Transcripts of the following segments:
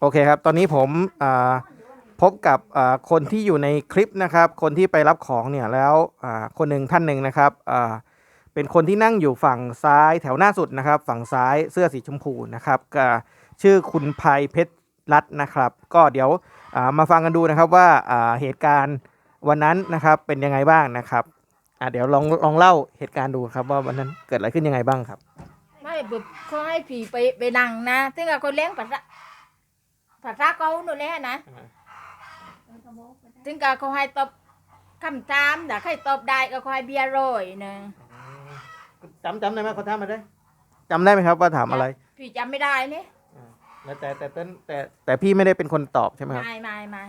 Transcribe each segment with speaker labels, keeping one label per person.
Speaker 1: โอเคครับ ตอนนี้ผมพบกับคนที่อยู่ในคลิปนะครับ คนที่ไปรับของเนี่ยแล้วคนหนึ่งท่านหนึ่งนะครับเป็นคนที่นั่งอยู่ฝั่งซ้ายแถวหน้าสุดนะครับ ฝั่งซ้ายเสื้อสีชมพูนะครับชื่อคุณภัยเพชรรัตน์นะครับ ก็เดี๋ยวมาฟังกันดูนะครับว่าเหตุการณ์วันนั้นนะครับเป็นยังไงบ้างนะครับเดี๋ยวลองลองเล่าเหตุการณ์ดูครับว่าวันนั้นเกิดอะไรขึ้นยังไงบ้างครับ
Speaker 2: ไม่แบบเขาให้ผีไปไปนั่งนะซึ่งกับคนเลี้ยงภาษาภาษาเขาหนูแหละนะซึ่งกับเขาให้ตอบคำถามแต่ใครตอบได้ก็เขาให้เบียร์โรยหนึ่ง
Speaker 1: จำจำได้ไหมเขาถามมาได้จำได้ไหมครับว่าถามอะไร
Speaker 2: พี่จำไม่ได้นี่
Speaker 1: แล้วแต่แต่แต่แต่แต่พี่ไม่ได้เป็นคนตอบใช่ไหมครับ
Speaker 2: ไม่ไม่ไม่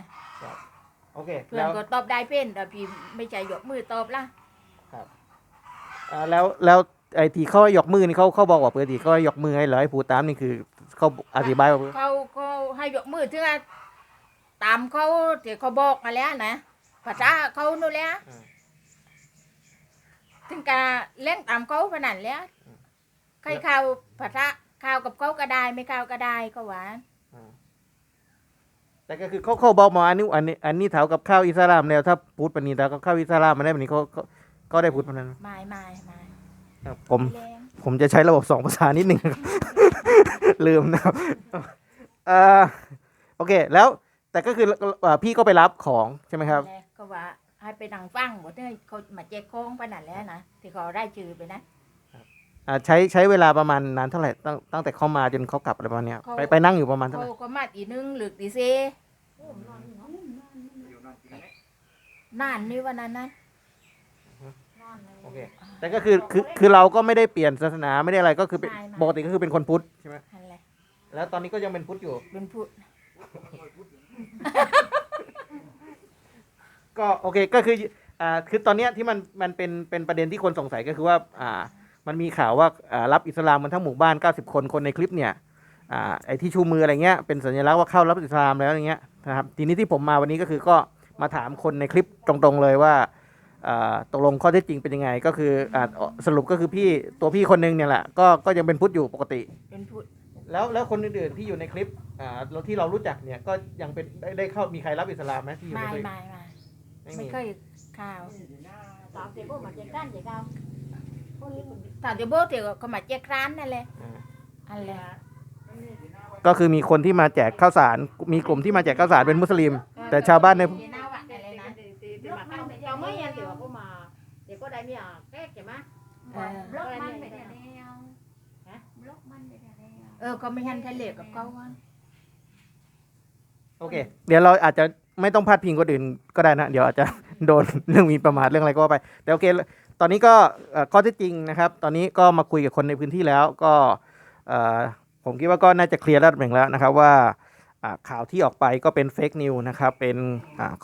Speaker 1: โอเค
Speaker 2: เพื่อ
Speaker 1: แล้
Speaker 2: น
Speaker 1: ว
Speaker 2: ก็ตอบได้เป็นแต่พี่ไม่ใจยกมือตอบละ
Speaker 1: อ่าแล้วแล้ว ไอ้ที่เขายกมือนี่เขาเขาบอกว่าปกติเขายกมือให้เหรอให้ผู้ตามนี่คือเขาอธิบายว่า
Speaker 2: เขาเขาให้ยกมือถึงอะตามเขาที่เขาบอกมาแล้วนะภาษาเขาหนูแหละถึงกาเล่นตามเขาขนาดแล้วใครเข้าภาษาเข้ากับเขาก็ได้ไม่เข้าก็ได้ก็หวาน
Speaker 1: แต่ก็คือเขาเขาบอกมาอันนี้อันนี้อันนี้เท่ากับข้าวอิสลามแล้วถ้าพูดปานนี้แล้วก็ข้าวอิสลามมาได้แบบนี้เขาเขาก็ได้พูดปานนั้น
Speaker 2: ไม่ไม่ไม่
Speaker 1: ครับผม
Speaker 2: แรง
Speaker 1: ผมจะใช้ระบบสองภาษานิดหนึ่งนะครับลืมนะครับเอ่อโอเค แล้วแต่ก็คือเอ่อพี่ก็ไปรับของใช่ไหมครับ
Speaker 2: แรงก็ว่าให้ไปนั่งฟังหมดเลยเขามาแจกของขนาดแล้วนะที่เขาได้ชื่อไปนะ
Speaker 1: อ่าใช้ใช้เวลาประมาณนานเท่าไหร่ตั้งตั้งแต่เข้ามาจนเขากลับอะไรประมาณเนี้ย
Speaker 2: เขา
Speaker 1: ไปไปนั่งอยู่ประมาณเท่าไห
Speaker 2: เขา
Speaker 1: ร่
Speaker 2: ก็มาตีหนึงหรือตีเซนานนี่วันนั้นนะ
Speaker 1: โอเค แต่ก็คือคือคือเราก็ไม่ได้เปลี่ยนศาสนาไม่ได้อะไรก็คือเป็นปกติก็คือเป็นคนพุทธใช่ไหม
Speaker 2: นั่นแหละ
Speaker 1: แล้วตอนนี้ก็ยังเป็นพุทธอยู่
Speaker 2: เป็นผู้
Speaker 1: ก็โอเคก็คืออ่าคือตอนเนี้ยที่มันมันเป็นเป็นประเด็นที่คนสงสัยก็คือว่าอ่ามันมีข่าวว่าอ่ารับอิสลามมันทั้งหมู่บ้าน 90 คนคนในคลิปเนี่ยอ่าไอ้ที่ชูมืออะไรเงี้ยเป็นสัญลักษณ์ว่าเข้ารับอิสลามแล้วอย่างเงี้ยนะครับทีนี้ที่ผมมาวันนี้ก็คือก็มาถามคนในคลิปตรงๆเลยว่าอ่า ตกลงข้อเท็จจริงเป็นยังไง ก็คืออ่าสรุปก็คือพี่ตัวพี่คนนึงเนี่ยแหละก็ก็ยังเป็นพุทธอยู่ปกติ
Speaker 2: เป็นผู้
Speaker 1: แล้วแล้วคนอื่นๆที่อยู่ในคลิปอ่าเราที่เรารู้จักเนี่ยก็ยังเป็นได้ได้เข้ามีใครรับอิสลามไหมที่อยู่ใน
Speaker 2: ไม่
Speaker 1: คลิป
Speaker 2: ไม่ไม่
Speaker 1: ไม่
Speaker 2: ไม่
Speaker 1: มี
Speaker 2: เคยข่าว
Speaker 3: ตามเด็กพวกมันจะกั้นจะก้าวพวกนี้มัน
Speaker 2: ถ้าจะโบเถียวเขามาแจกร้านนั่นแหละ
Speaker 1: อ่า
Speaker 2: อันแหละ
Speaker 1: ก็คือมีคนที่มาแจกข้าวสาร มีกลุ่มที่มาแจกข้าวสารเป็นมุสลิม แต่ชาวบ้านใน
Speaker 2: เดี๋ยวหน้าวัดอะไรนะ
Speaker 3: เดี๋ยวมากั้นเดี๋ยวไม่ยันเดี๋ยวก็มาเดี๋ยวก็ได้มีอะแก้ใช่ไหม
Speaker 2: เออ
Speaker 3: บล็อกมันไปเดี๋ยว
Speaker 2: เออเขาไม่หันทะเลกับเขาอะ
Speaker 1: โอเค เดี๋ยวเราอาจจะไม่ต้องพาดพิงคนอื่นก็ได้นะ เดี๋ยวอาจจะ โดน เรื่องหมีประมาทเรื่องอะไรก็ว่าไป แต่โอเค ตอนนี้ก็เอ่อข้อเท็จจริงนะครับ ตอนนี้ก็มาคุยกับคนในพื้นที่แล้วก็เอ่อผมคิดว่าก็น่าจะเคลียร์ระดับหนึ่งแล้วนะครับว่าอ่า ข่าวที่ออกไปก็เป็นเฟกนิวนะครับ เป็น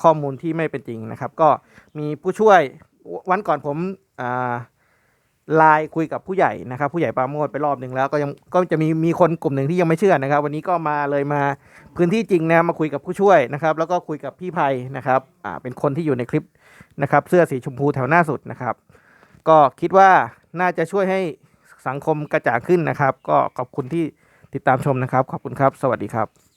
Speaker 1: ข้อมูลที่ไม่เป็นจริงนะครับ ก็มีผู้ช่วยวันก่อนผมไลน์คุยกับผู้ใหญ่นะครับ ผู้ใหญ่ปาโมดไปรอบหนึ่งแล้วก็ยังก็จะมีมีคนกลุ่มหนึ่งที่ยังไม่เชื่อนะครับ วันนี้ก็มาเลยมาพื้นที่จริงนะมาคุยกับผู้ช่วยนะครับ แล้วก็คุยกับพี่ภัยนะครับอ่าเป็นคนที่อยู่ในคลิปนะครับ เสื้อสีชมพูแถวหน้าสุดนะครับ ก็คิดว่าน่าจะช่วยให้สังคมกระจ่างขึ้นนะครับ ก็ขอบคุณที่ติดตามชมนะครับ ขอบคุณครับ สวัสดีครับ